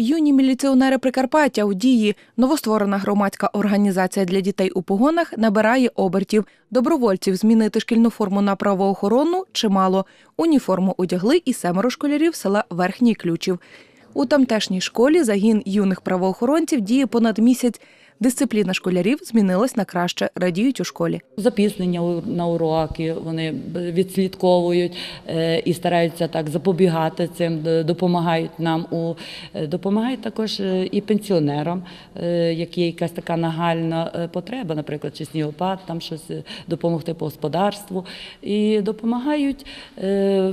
Юні міліціонери Прикарпаття у дії. Новостворена громадська організація для дітей у погонах набирає обертів. Добровольців змінити шкільну форму на правоохоронну чимало. Уніформу одягли і семеро школярів села Верхній Ключів. У тамтешній школі загін юних правоохоронців діє понад місяць. Дисципліна школярів змінилась на краще, радіють у школі. Запізнення на уроки вони відслідковують е, і стараються так запобігати цим, допомагають нам у е, допомагають також е, і пенсіонерам, як є якась така нагальна потреба, наприклад, чи снігопад, там щось допомогти по господарству, і допомагають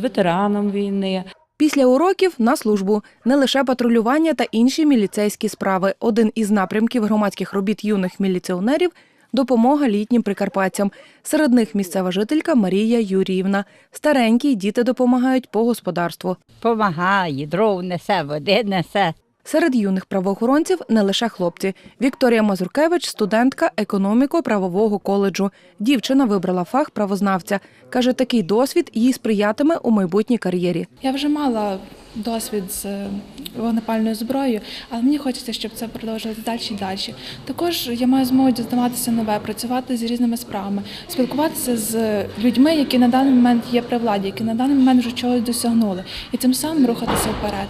ветеранам війни. Після уроків на службу не лише патрулювання та інші міліцейські справи. Один із напрямків громадських робіт юних міліціонерів допомога літнім прикарпатцям. Серед них місцева жителька Марія Юріївна. Старенькі діти допомагають по господарству. Помагає, дров несе, води несе. Серед юних правоохоронців не лише хлопці. Вікторія Мазуркевич, студентка економіко-правового коледжу. Дівчина вибрала фах правознавця. Каже, такий досвід їй сприятиме у майбутній кар'єрі. Я вже мала досвід з е, вогнепальною зброєю, але мені хочеться, щоб це продовжувати далі і далі. Також я маю змогу дізнаватися нове, працювати з різними справами, спілкуватися з людьми, які на даний момент є при владі, які на даний момент вже чогось досягнули, і тим самим рухатися вперед.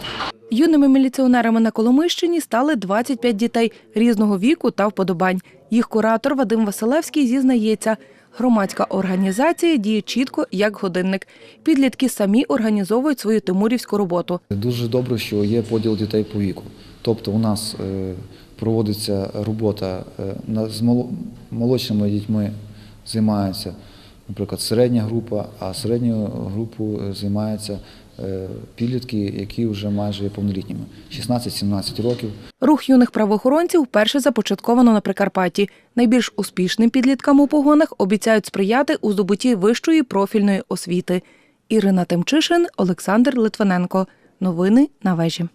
Юними міліціонерами на Коломийщині стали 25 дітей різного віку та вподобань. Їх куратор Вадим Василевський зізнається, громадська організація діє чітко як годинник. Підлітки самі організовують свою тимурівську роботу. Дуже добре, що є поділ дітей по віку. Тобто у нас е, проводиться робота е, з молодшими дітьми займається, наприклад, середня група, а середньою групу е, займаються е, підлітки, які вже майже є повнолітніми, 16-17 років. Рух юних правоохоронців вперше започатковано на Прикарпатті. Найбільш успішним підліткам у погонах обіцяють сприяти у здобутті вищої профільної освіти. Ірина Темчишин, Олександр Литвиненко. Новини на вежі.